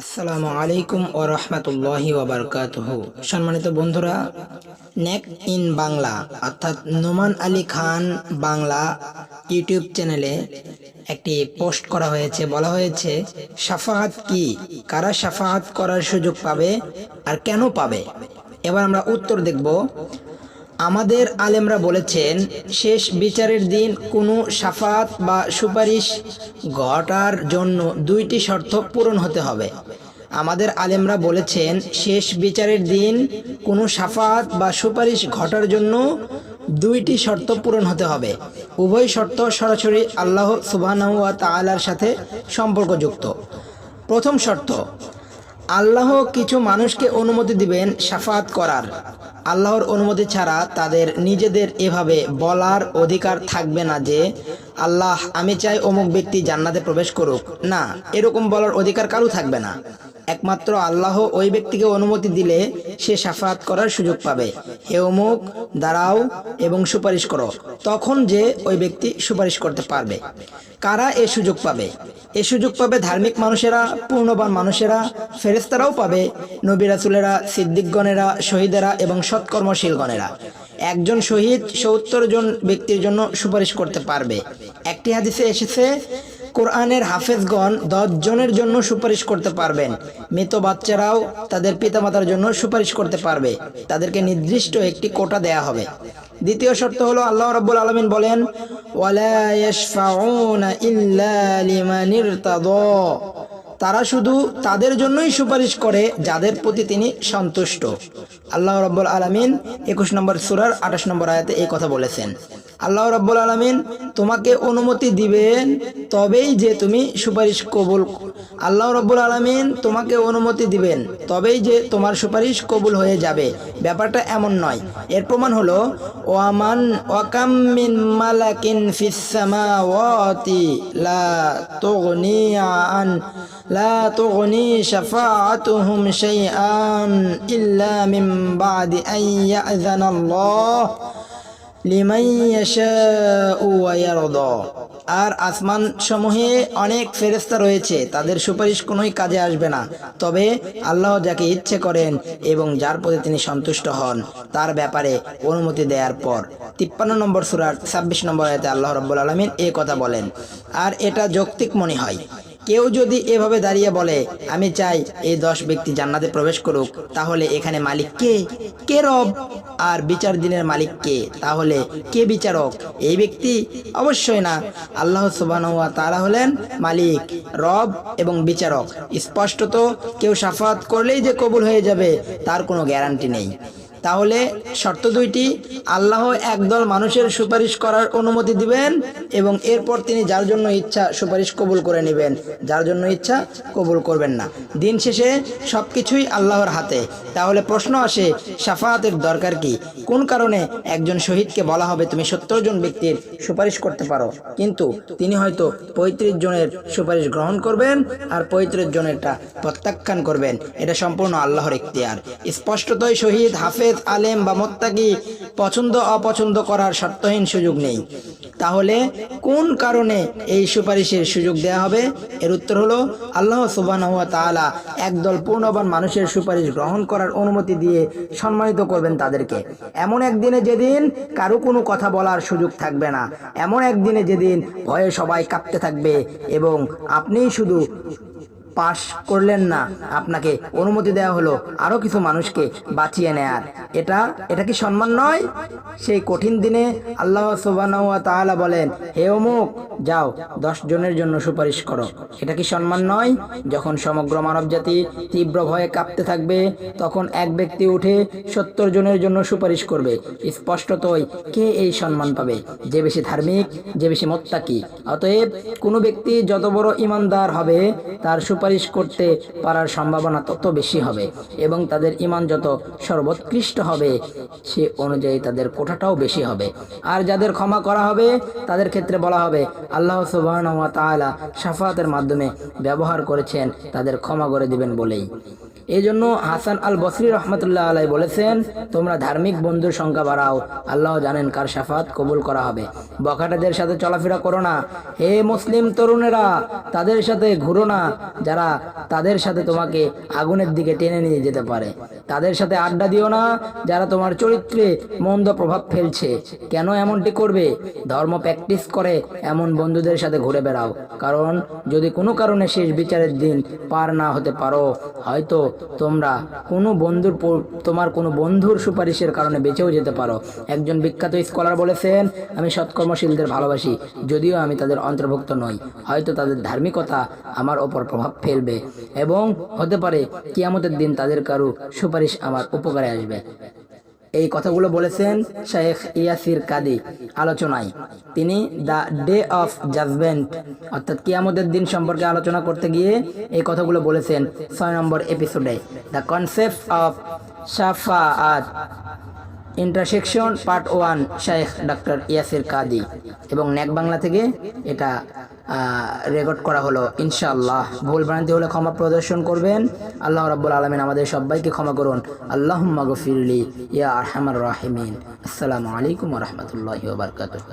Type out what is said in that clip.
আসসালামু আলাইকুম ও রহমতুল্লাহি ওবরকাতুহ সম্মানিত বন্ধুরা, নেক ইন বাংলা, অর্থাৎ নোমান আলী খান বাংলা ইউটিউব চ্যানেলে একটি পোস্ট করা হয়েছে। বলা হয়েছে সাফাহাত কি? কারা সাফাহাত করার সুযোগ পাবে আর কেন পাবে? এবার আমরা উত্তর দেখব। আমাদের আলেমরা বলেছেন, শেষ বিচারের দিন কোনো সাফাত বা সুপারিশ ঘটার জন্য দুইটি শর্ত পূরণ হতে হবে। আমাদের আলেমরা বলেছেন, শেষ বিচারের দিন কোনো সাফাত বা সুপারিশ ঘটার জন্য দুইটি শর্ত পূরণ হতে হবে। উভয় শর্ত সরাসরি আল্লাহ সুবহানাহু ওয়া তাআলার সাথে সম্পর্কযুক্ত। প্রথম শর্ত, আল্লাহ কিছু মানুষকে অনুমতি দিবেন সাফাত করার। আল্লাহর অনুমতি ছাড়া তাদের নিজেদের এভাবে বলার অধিকার থাকবে না যে আল্লাহ, আমি চাই অমুক ব্যক্তি জান্নাতে প্রবেশ করুক। না, এরকম বলার অধিকার কারও থাকবে না। একমাত্র আল্লাহ ওই ব্যক্তিকে অনুমতি দিলে সে সাফাত করার সুযোগ পাবে। হে অমুক, দাঁড়াও এবং সুপারিশ করো। তখন যে ওই ব্যক্তি সুপারিশ করতে পারবে। কারা এ সুযোগ পাবে? এ সুযোগ পাবে ধার্মিক মানুষেরা, পূর্ণবান মানুষেরা ফেরেস্তারাও পাবে, নবী রাসুলেরা, সিদ্দিকগণেরা, শহীদেরা এবং সৎকর্মশীলগণেরা। একজন শহীদ সত্তর জন ব্যক্তির জন্য সুপারিশ করতে পারবে। একটি হাদিসে এসেছে, কোরআনের হাফেজগণ দশ জনের জন্য সুপারিশ করতে পারবেন। মৃত বাচ্চারাও তাদের পিতামাতার জন্য সুপারিশ করতে পারবে। তাদেরকে নির্দিষ্ট একটি কোটা দেয়া হবে। দ্বিতীয় শর্ত হলো, আল্লাহ রাব্বুল আলামিন বলেন তারা শুধু তাদের জন্যই সুপারিশ করে যাদের প্রতি তিনি সন্তুষ্ট। আল্লাহ রব্বুল আলমিন একুশ নম্বর সুরার আঠাশ নম্বর আয়াতে এই কথা বলেছেন। আল্লাহ রব্বুল আলমিন তোমাকে অনুমতি দিবেন, তবেই যে তুমি সুপারিশ কবুল আল্লাহ রব্বুল আলমিন তোমাকে অনুমতি দিবেন, তবেই যে তোমার সুপারিশ কবুল হয়ে যাবে। ব্যাপারটা এমন নয়। এর প্রমাণ হলো, ওয়ামান ওয়াকামিন মালাকিন ফিসামাওয়াতি লা তুগনি আন, লা তুগনি শাফাআতুহুম শাইআন ইল্লা মিন বাদি আন ইয়াযানাল্লাহ। আর আসমান সমূহে অনেক ফেরেশতা রয়েছে, তাদের সুপারিশ কোনোই কাজে আসবে না। তবে আল্লাহ যাকে ইচ্ছে করেন এবং যার প্রতি তিনি সন্তুষ্ট হন, তার ব্যাপারে অনুমতি দেওয়ার পর। তিপ্পান্ন নম্বর সুরার ছাব্বিশ নম্বর আয়তে আল্লাহ রব্বুল আলমিন এ কথা বলেন, আর এটা যৌক্তিক মনে হয় কেউ যদি এভাবে দাঁড়িয়ে বলে, আমি চাই এই দশ ব্যক্তি জান্নাতে প্রবেশ করুক, তাহলে এখানে মালিক কে? কে রব? আর বিচার দিনের মালিক কে? তাহলে কে বিচারক? এই ব্যক্তি? অবশ্যই না। আল্লাহ সুবাহ তারা হলেন মালিক, রব এবং বিচারক। স্পষ্টত কেউ সাফাত করলেই যে কবুল হয়ে যাবে, তার কোনো গ্যারান্টি নেই। তাহলে শর্ত দুইটি, আল্লাহ একদল মানুষের সুপারিশ করার অনুমতি দিবেন এবং এরপর তিনি যার জন্য ইচ্ছা সুপারিশ কবুল করে নেবেন। যার জন্য ইচ্ছা কবুল করবেন না। দিন শেষে সব কিছুই আল্লাহর হাতে। তাহলে প্রশ্ন আসে, সাফাহাতের দরকার কি? কোন কারণে একজন শহীদকে বলা হবে তুমি সত্তর জন ব্যক্তির সুপারিশ করতে পারো? কিন্তু তিনি হয়তো পঁয়ত্রিশ জনের সুপারিশ গ্রহণ করবেন আর পঁয়ত্রিশ জনেরটা প্রত্যাখ্যান করবেন। এটা সম্পূর্ণ আল্লাহর ইখতিয়ার। স্পষ্টতই শহীদ হাফেজ আলেম বা মোত্তাকি পছন্দ, অপছন্দ করার শর্তহীন সুযোগ নেই। তাহলে কোন কারণে এই সুপারিশের সুযোগ দেয়া হবে? এর উত্তর হলো, আল্লাহ তাআলা একদল পূর্ণবান মানুষের সুপারিশ গ্রহণ করার অনুমতি দিয়ে সম্মানিত করবেন তাদেরকে। এমন একদিনে যেদিন কারও কোনো কথা বলার সুযোগ থাকবে না। এমন একদিনে যেদিন ভয়ে সবাই কাঁপতে থাকবে এবং আপনিই শুধু পাশ করলেন না। আপনাকে অনুমতি দেওয়া হলো আরও কিছু মানুষকে বাঁচিয়ে নেয়ার। এটা এটা কি সম্মান নয়? সেই কঠিন দিনে আল্লাহ তাআলা বলেন, হে অমুক, যাও, দশ জনের জন্য সুপারিশ করো। এটা কি সম্মান নয়? যখন সমগ্র মানবজাতি তীব্র ভয়ে কাঁপতে থাকবে, তখন এক ব্যক্তি উঠে সত্তর জনের জন্য সুপারিশ করবে। স্পষ্টতই কে এই সম্মান পাবে? যে বেশি ধার্মিক, যে বেশি মোত্তাকি। অতএব কোনো ব্যক্তি যত বড় ইমানদার হবে, তার সুপারিশ করতে পারার সম্ভাবনা তত বেশি হবে এবং তাদের ইমান যত সর্বোৎকৃষ্ট হবে, সে অনুযায়ী তাদের কোঠাটাও বেশি হবে। আর যাদের ক্ষমা করা হবে, তাদের ক্ষেত্রে বলা হবে, আল্লাহ সুবাহ সাফাতের মাধ্যমে ব্যবহার করেছেন, তাদের ক্ষমা করে দিবেন বলেই। এই জন্য হাসান আল বসরি রহমতুল্লাহ আলাই বলেছেন, তোমরা ধার্মিক বন্ধুর সংখ্যা বাড়াও। আল্লাহ জানেন কার সাফাত কবুল করা হবে। বখাটেদের সাথে চলাফেরা করো না। হে মুসলিম তরুণেরা, তাদের সাথে ঘুরো না। যারা তাদের সাথে তোমাকে আগুনের দিকে টেনে নিয়ে যেতে পারে, তাদের সাথে আড্ডা দিও না। যারা তোমার চরিত্রে মন্দ প্রভাব ফেলছে, কেন এমনটি করবে? ধর্ম প্র্যাকটিস করে এমন বন্ধুদের সাথে ঘুরে বেড়াও। কারণ যদি কোনো কারণে শেষ বিচারের দিন পার না হতে পারো, হয়তো তোমরা কোনো বন্ধুর তোমার কোনো বন্ধুর সুপারিশের কারণে বেঁচেও যেতে পারো। একজন বিখ্যাত স্কলার বলেছেন, আমি সৎকর্মশীলদের ভালোবাসি, যদিও আমি তাদের অন্তর্ভুক্ত নই। হয়তো তাদের ধার্মিকতা আমার ওপর প্রভাব ফেলবে এবং হতে পারে কিয়ামতের দিন তাদের কারও সুপারিশ আমার উপকারে আসবে। এই কথাগুলো বলেছেন শেখ ইয়াসির কাদি আলোচনায়। তিনি দ্য ডে অফ জাজমেন্ট, অর্থাৎ কিয়ামতের দিন সম্পর্কে আলোচনা করতে গিয়ে এই কথাগুলো বলেছেন ছয় নম্বর এপিসোডে। দ্য কনসেপ্ট অফ সাফাআত ইন্টারসেকশন পার্ট ওয়ান, শেখ ডক্টর ইয়াসির কাদি। এবং ন্যাক বাংলা থেকে এটা রেকর্ড করা হলো, ইনশাআল্লাহ। ভুল ভ্রান্তি হলে ক্ষমা প্রদর্শন করবেন। আল্লাহ রব্বুল আলমিন আমাদের সবাইকে ক্ষমা করুন। আল্লাহ গফিরলি ইয়া আহমার রাহিমিন। আসসালামু আলাইকুম রহমতুল্লাহ বারকাতুহ।